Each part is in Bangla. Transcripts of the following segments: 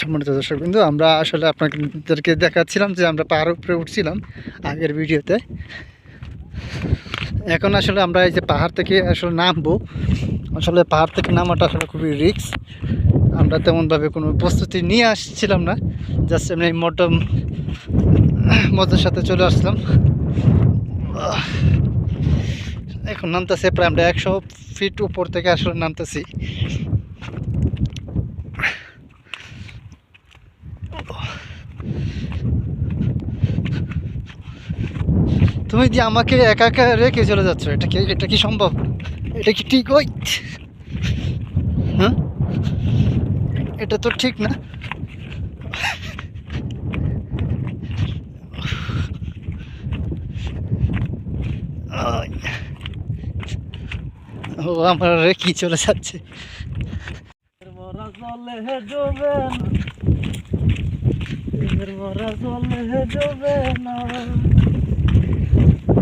সম্মানিত দর্শক বিন্দু আমরা আসলে আপনাদেরকে দেখাচ্ছিলাম যে আমরা পাহাড়ের উপরে উঠছিলাম আগের ভিডিওতে। এখন আসলে আমরা এই যে পাহাড় থেকে আসলে নামবো। আসলে পাহাড় থেকে নামাটা আসলে খুবই রিস্ক। আমরা তেমনভাবে কোনো প্রস্তুতি নিয়ে আসছিলাম না। জাস্ট এমনি মোটম মজার সাথে চলে আসলাম। এখন নামতেছে প্রায় আমরা একশো ফিট উপর থেকে আসলে নামতেছি। তুমি যে আমাকে একা একা রেখে চলে যাচ্ছ, এটা কি এটা কি সম্ভব? এটা কি ঠিক? ওই! হ্যাঁ? এটা তো ঠিক না। ও আমার রেখে চলে যাচ্ছে। মরা জলে জলে ডোবে না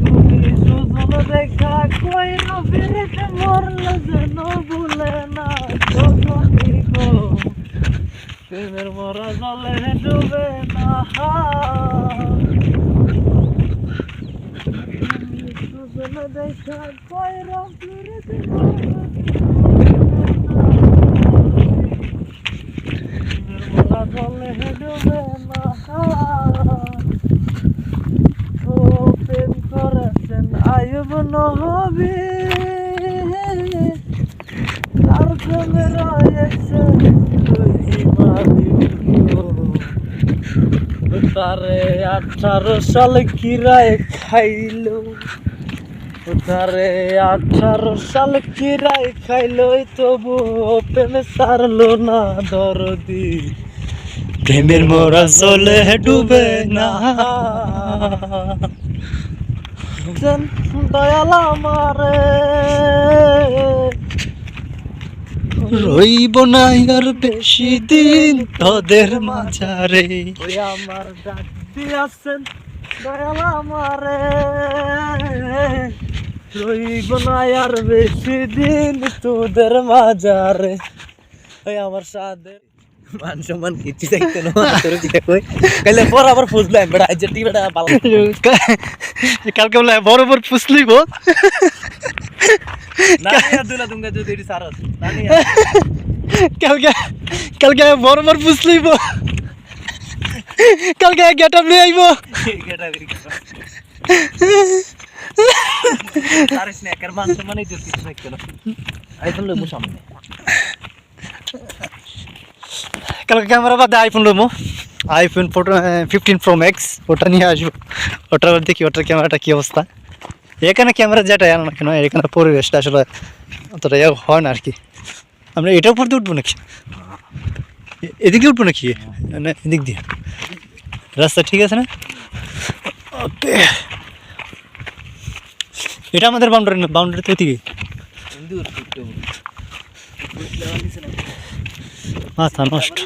তুমি সুজন দেখা কই নবীতে মরলে যেন ভুলে না যখনই গো প্রেমের মরা জলে ডোবে না দেখা কই নবীতে মরা জলে ডুবে না তারে আঠারো সালে কিরায় খাইলো। তারে আঠারো সাল কিরাই খাইলো তবু প্রেমে সারলো না দরদি। প্রেমের মোরা চলে ডুবে না। দয়াল আমারে। রইব না আর বেশি দিন তোদের মাঝারে। ওই আমার ডাক দিয়াছেন দয়াল আমারে। রইব না আর বেশি দিন তোদের মাজারে ওই আমার সাথে মান সম্মান কিছু চাইতে না তোর কি কই। কাইলে পর আবার ফুসলাম বেড়া আজ টি বেড়া কালকে বলে বড় বড় ফুসলিব নানিয়া দুলা তুমি যদি এটি সারস নানিয়া কালকে কালকে বড় বড় ফুসলিব কালকে গেট আপ নিয়ে আইব গেটা বেরি সারিস না একার মান সম্মান এই কিছু চাইতে না আইফোন লইবো সামনে কালকে ক্যামেরা বাদে iPhone লইবো iPhone photo fifteen pro max ওটা নিয়ে আসব ওটার আবার দেখি ওটার ক্যামেরাটা কী অবস্থা এখানে ক্যামেরা যেটা আনো না কেন এখানে পরিবেশটা আসলে অতটা ইয়ে হয় না আর কি। আমরা এটার উপর দিয়ে উঠবো নাকি? এদিকে উঠবো নাকি? না, এদিক দিয়ে। রাস্তা ঠিক আছে না? ওকে। এটা আমাদের বাউন্ডারি না? বাউন্ডারি তো দূর মাথা নষ্ট।